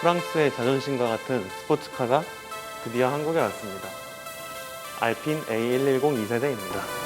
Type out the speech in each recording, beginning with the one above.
프랑스의 자존심과 같은 스포츠카가 드디어 한국에 왔습니다. 알핀 A110 2세대입니다.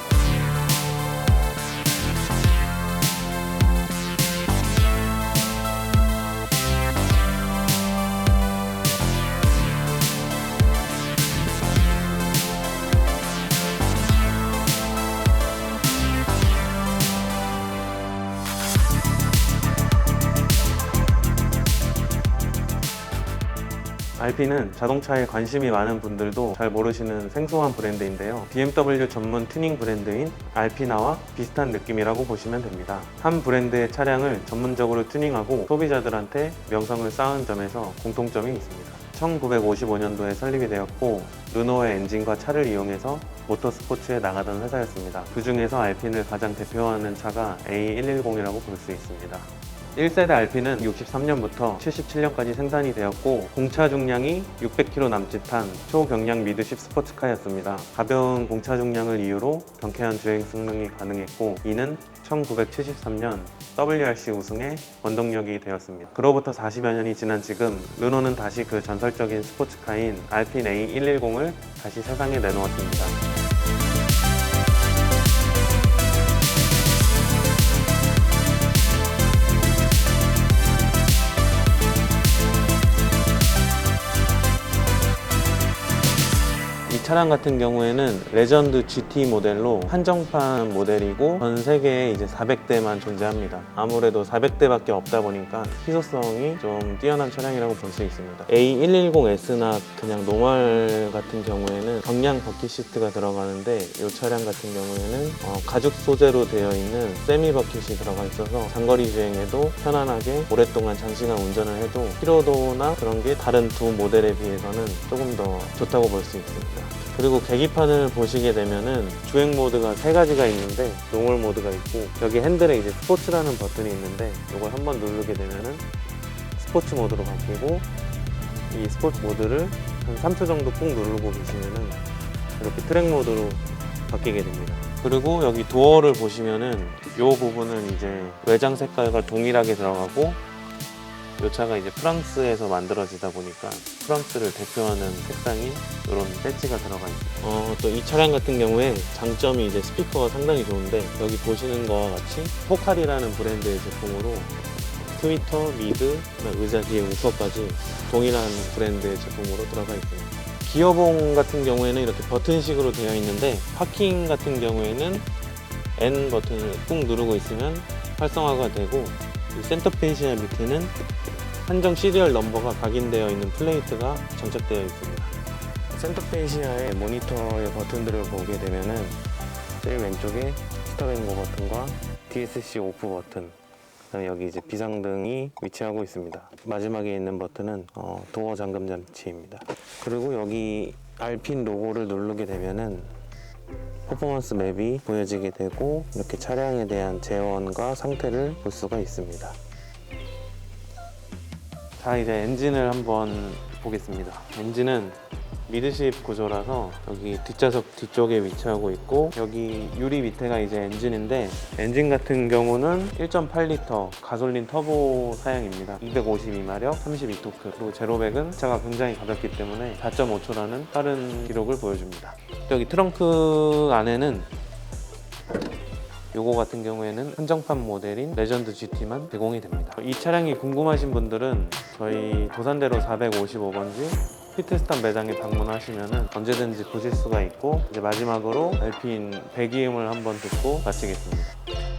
알핀은 자동차에 관심이 많은 분들도 잘 모르시는 생소한 브랜드인데요. BMW 전문 튜닝 브랜드인 알피나와 비슷한 느낌이라고 보시면 됩니다. 한 브랜드의 차량을 전문적으로 튜닝하고 소비자들한테 명성을 쌓은 점에서 공통점이 있습니다. 1955년도에 설립이 되었고 르노의 엔진과 차를 이용해서 모터스포츠에 나가던 회사였습니다. 그 중에서 알핀을 가장 대표하는 차가 A110이라고 볼 수 있습니다. 1세대 알핀은 63년부터 77년까지 생산이 되었고 공차 중량이 600km 남짓한 초경량 미드십 스포츠카였습니다. 가벼운 공차 중량을 이유로 경쾌한 주행 성능이 가능했고 이는 1973년 WRC 우승의 원동력이 되었습니다. 그로부터 40여 년이 지난 지금 르노는 다시 그 전설적인 스포츠카인 알핀 A110을 다시 세상에 내놓았습니다. 이 차량 같은 경우에는 레전드 GT 모델로 한정판 모델이고 전 세계에 이제 400대만 존재합니다. 아무래도 400대밖에 없다 보니까 희소성이 좀 뛰어난 차량이라고 볼 수 있습니다. A110S나 그냥 노멀 같은 경우에는 경량 버킷 시트가 들어가는데 이 차량 같은 경우에는 어, 가죽 소재로 되어 있는 세미 버킷이 들어가 있어서 장거리 주행에도 편안하게 오랫동안 장시간 운전을 해도 피로도나 그런 게 다른 두 모델에 비해서는 조금 더 좋다고 볼 수 있습니다. 그리고 계기판을 보시게 되면은 주행 모드가 세 가지가 있는데 노멀 모드가 있고 여기 핸들에 이제 스포츠라는 버튼이 있는데 이걸 한번 누르게 되면은 스포츠 모드로 바뀌고 이 스포츠 모드를 한 3초 정도 꾹 누르고 계시면은 이렇게 트랙 모드로 바뀌게 됩니다. 그리고 여기 도어를 보시면은 이 부분은 이제 외장 색깔과 동일하게 들어가고 이 차가 이제 프랑스에서 만들어지다 보니까 프랑스를 대표하는 색상이 이런 배지가 들어가 있어요. 어, 또 이 차량 같은 경우에 장점이 이제 스피커가 상당히 좋은데 여기 보시는 거와 같이 포칼이라는 브랜드의 제품으로 트위터, 미드, 의자 뒤에 우퍼까지 동일한 브랜드의 제품으로 들어가 있습니다. 기어봉 같은 경우에는 이렇게 버튼식으로 되어 있는데 파킹 같은 경우에는 N 버튼을 꾹 누르고 있으면 활성화가 되고 이 센터 페이시아 밑에는 한정 시리얼 넘버가 각인되어 있는 플레이트가 장착되어 있습니다. 센터 페이시아의 모니터의 버튼들을 보게 되면은 제일 왼쪽에 스탑앤고 버튼과 DSC 오프 버튼 그다음에 여기 이제 비상등이 위치하고 있습니다. 마지막에 있는 버튼은 어, 도어 잠금 장치입니다. 그리고 여기 알핀 로고를 누르게 되면은 퍼포먼스 맵이 보여지게 되고 이렇게 차량에 대한 재원과 상태를 볼 수가 있습니다. 자 이제 엔진을 한번 보겠습니다. 엔진은 미드십 구조라서 여기 뒷좌석 뒤쪽에 위치하고 있고 여기 유리 밑에가 이제 엔진인데 엔진 같은 경우는 1.8리터 가솔린 터보 사양입니다. 252마력, 32토크 그리고 제로백은 차가 굉장히 가볍기 때문에 4.5초라는 빠른 기록을 보여줍니다. 여기 트렁크 안에는 요거 같은 경우에는 한정판 모델인 레전드 GT만 제공이 됩니다. 이 차량이 궁금하신 분들은 저희 도산대로 455번지 피트스탄 매장에 방문하시면 언제든지 보실 수가 있고 이제 마지막으로 알핀 배기음을 한번 듣고 마치겠습니다.